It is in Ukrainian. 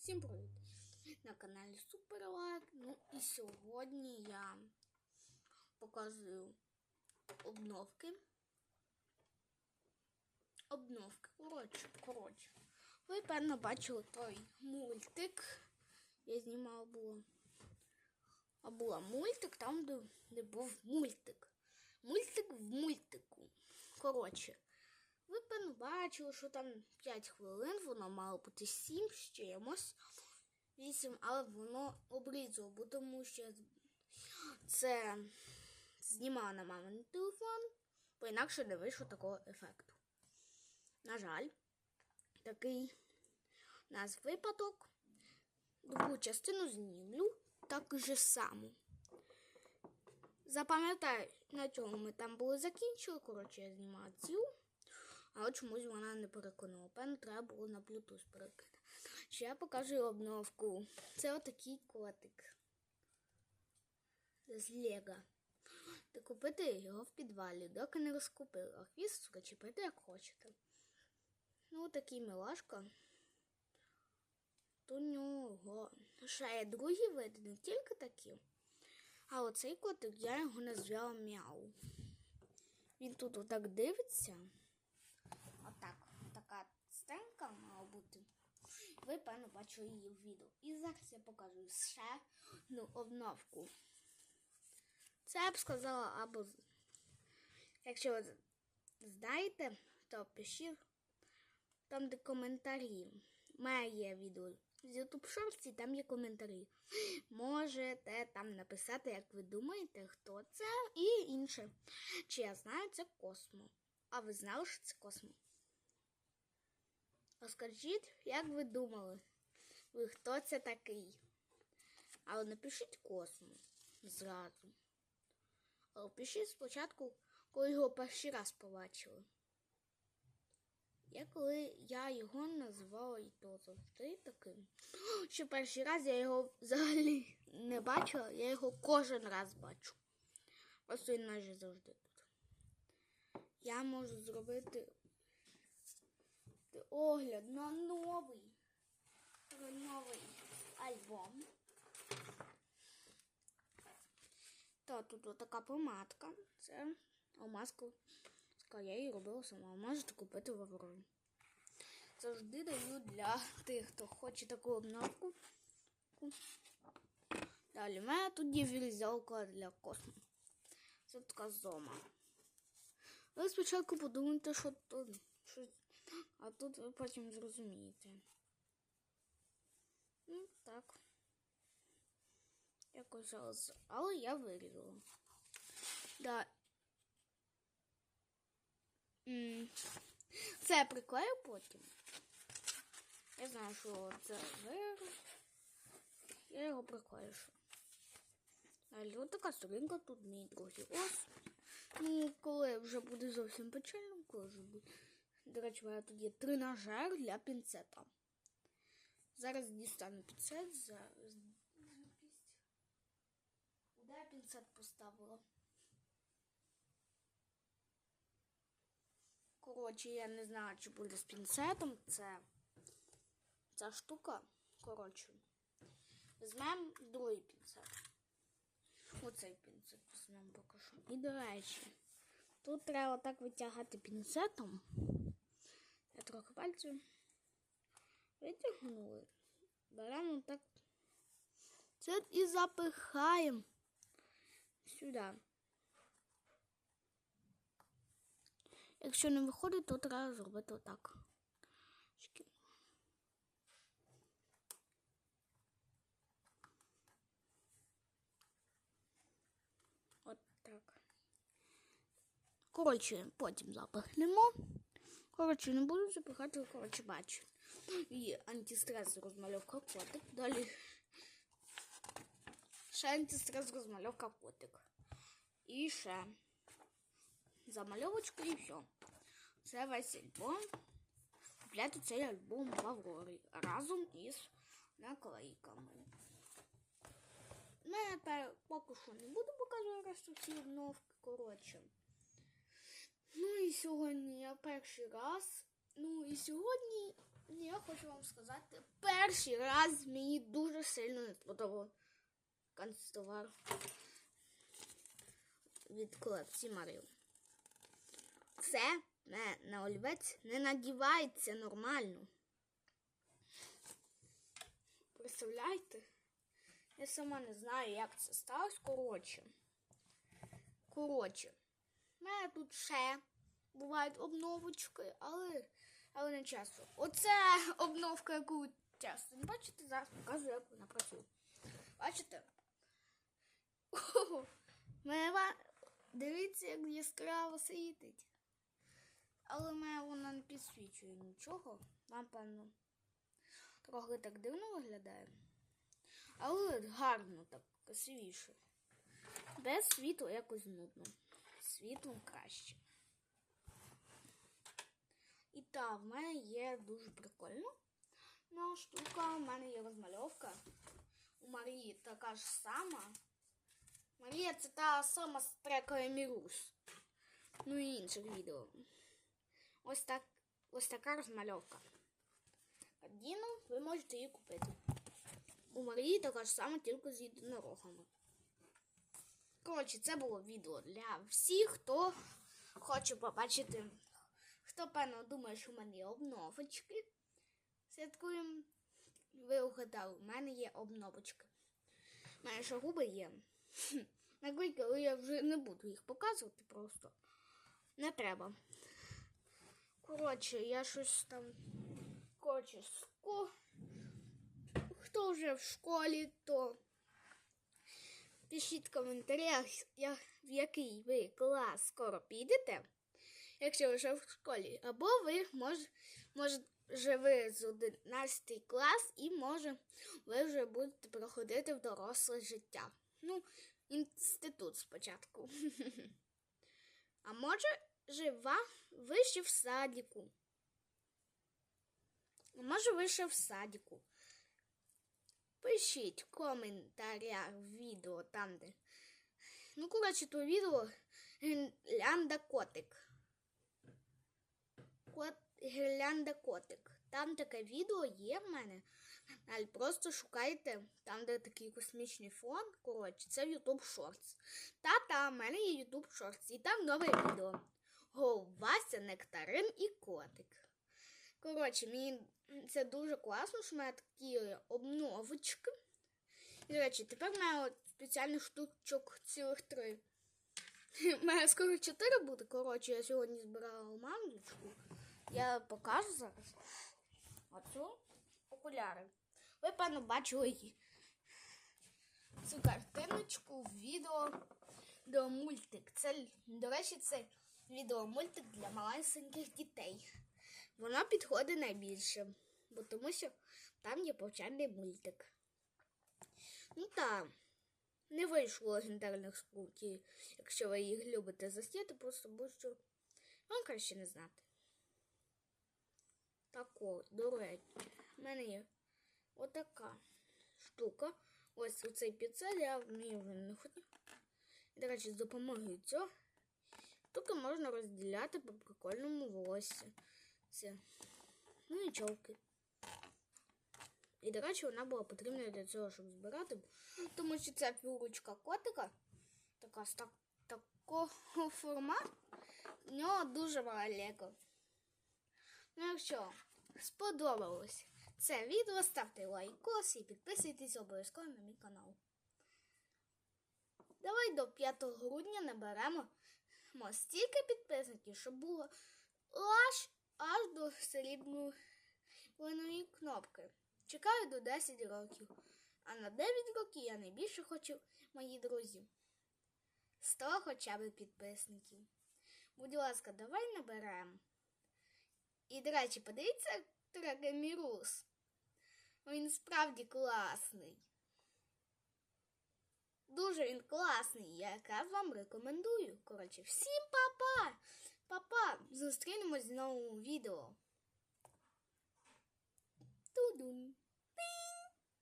Всім привіт! На каналі Суперлайк. Ну і сьогодні я показую обновки. Обновки. Коротше, коротше. Ви, певно, бачили той мультик. Я знімала було. А була мультик там, де, де був мультик. Мультик в мультику. Коротше. Ви певно бачили, що там 5 хвилин, воно мало бути 7 з чимось. 8, але воно обрізало, тому що це знімала на мамин телефон, бо інакше не вийшло такого ефекту. На жаль, такий у нас випадок. Другу частину знімлю так же само. Запам'ятаю, на чому ми там були закінчили. Коротше, я знімала цю. Але чомусь вона не переконала. Певно, треба було на Bluetooth перекидати. Ще я покажу обновку. Це отакий котик. З Лего. Та купити його в підвалі, доки не розкупили. А хвіст зачепити як хочете. Ну, такий милашка. До нього. Ще є другі види, не тільки такі. А оцей котик я його назвала Мяу. Він тут отак дивиться. Отак, така стенка мала бути. Ви, певно, бачили її в відео. І зараз я покажу ще ну, обновку. Це я б сказала, або якщо ви знаєте, то пишіть там, де коментарі. У мене є відео з YouTube і там є коментарі. Можете там написати, як ви думаєте, хто це і інше. Чи я знаю, це Космо. А ви знали, що це Космо? Розкажіть, як ви думали, ви хто це такий? Але напишіть Космо зразу. Але пишіть спочатку, коли його перший раз побачили. Я коли я його називала і то завжди таким. Що перший раз я його взагалі не бачила, я його кожен раз бачу. Просто він майже завжди тут. Я можу зробити огляд на новий, на новий альбом. Та тут така помадка. Це маска. Я її робила сама. Можете купити в Аврорі. Завжди даю для тих, хто хоче таку обновку. Далі в мене тут є вірзалка для космосу. Це така зома. Ви спочатку подумайте, що тут. Що... А тут ви потім зрозумієте. Ну, так. Якось зараз. Але я вирізала. Да. Це я приклею потім. Я знаю, що це вир. Я його приклею. Далі ось така сторінка тут мій другий ось. Ну, коли вже буде зовсім печально, коли вже буде. До речі, мене тут є тренажер для пінцета. Зараз дістану пінцет. Зараз. Куди я пінцет поставила? Коротше, я не знаю, чи буде з пінцетом. Це ця штука. Коротше. Візьмемо другий пінцет. Оцей пінцет візьмемо поки що. І до речі, тут треба так витягати пінцетом. Я трохи пальців витягнули. Беремо так. Це і запихаємо сюди. Якщо не виходить, то треба зробити отак. От так. Коротше, потім запихнемо. Коротше, не буду запихати, коротше, бачу. І антистрес розмальовка котик. Далі ще антистрес розмальовка котик. І ще замальовочка і все. Це весь альбом. Купляти цей альбом в Аврорі разом із наклейками. Ну, я поки що не буду показувати решту всі обновки, коротше. І сьогодні я перший раз. Ну і сьогодні я хочу вам сказати, перший раз мені дуже сильно не сподобав канцтовар від колекції Маріо. Це не, на олівець не надівається нормально. Представляєте? Я сама не знаю, як це сталося. Коротше. Коротше. У мене тут ще бувають обновочки, але, але не часто. Оце обновка, яку часто не бачите, зараз показую, як вона працює. Бачите? Ого, мене Дивіться, як яскраво світить. Але мене вона не підсвічує нічого. Вам, певно, трохи так дивно виглядає. Але гарно так красивіше. Без світла якось нудно. Світлом краще. І так, в мене є дуже прикольно. Ну, штука, в мене є розмальовка. У Марії така ж сама. Марія це та сама з трекою Мірус. Ну і інших відео. Ось так ось така розмальовка. Картину ви можете її купити. У Марії така ж сама, тільки з єдинорогами. Коротше, це було відео для всіх, хто хоче побачити. Хто, певно, думає, що в мене є обновочки. Святкуємо. Ви угадали, у мене є обновочки. У мене ще губи є. Наклейки, але я вже не буду їх показувати просто. Не треба. Коротше, я щось там. Коротше, ско... хто вже в школі, то пишіть в коментарях, в який ви клас скоро підете, якщо ви вже в школі. Або ви може, може вже ви з 11 клас і може ви вже будете проходити в доросле життя. Ну, інститут спочатку. А може, жива ви ще в садіку. Може, ви ще в садіку. Пишіть в коментарях відео там, де. Ну, коротше, то відео Гірлянда котик. Кот... Гірлянда котик. Там таке відео є в мене. Але просто шукайте там, де такий космічний фон. Коротше, це YouTube Shorts. Та-та, в мене є YouTube Shorts. І там нове відео. Го, Вася, Нектарин і котик. Коротше, мені це дуже класно, що в мене такі обновочки. І, до речі, тепер в мене спеціальних штучок цілих три. У мене скоро чотири буде. Коротше, я сьогодні збирала мангочку. Я покажу зараз. Оцю окуляри. Ви, певно, бачили її. Цю картиночку в відео до мультик. Це, до речі, це відеомультик для малесеньких дітей. Воно підходить найбільше, бо тому що там є повчальний мультик. Ну так, не вийшло легендарних скрутів, якщо ви їх любите засняти, просто бо що вам краще не знати. Так до речі, в мене є отака штука. Ось оцей піцель, я вмію хотів. До речі, з допомогою цього штуки можна розділяти по прикольному волосся. Це. Ну і човки. І, до речі, вона була потрібна для цього, щоб збирати. Тому що це ручка котика. Така з так, такого формату. В нього дуже велико. Ну, якщо сподобалось це відео, ставте лайкос і підписуйтесь обов'язково на мій канал. Давай до 5 грудня наберемо стільки підписників, щоб було аж аж до срібної кнопки. Чекаю до 10 років. А на 9 років я найбільше хочу, мої друзі. 100 хоча б підписників. Будь ласка, давай наберемо. І, до речі, подивіться Трагемірус. Він справді класний. Дуже він класний, я якраз вам рекомендую. Коротше, всім па-па! Па-па! Зустрінемось в новому відео. Тудун!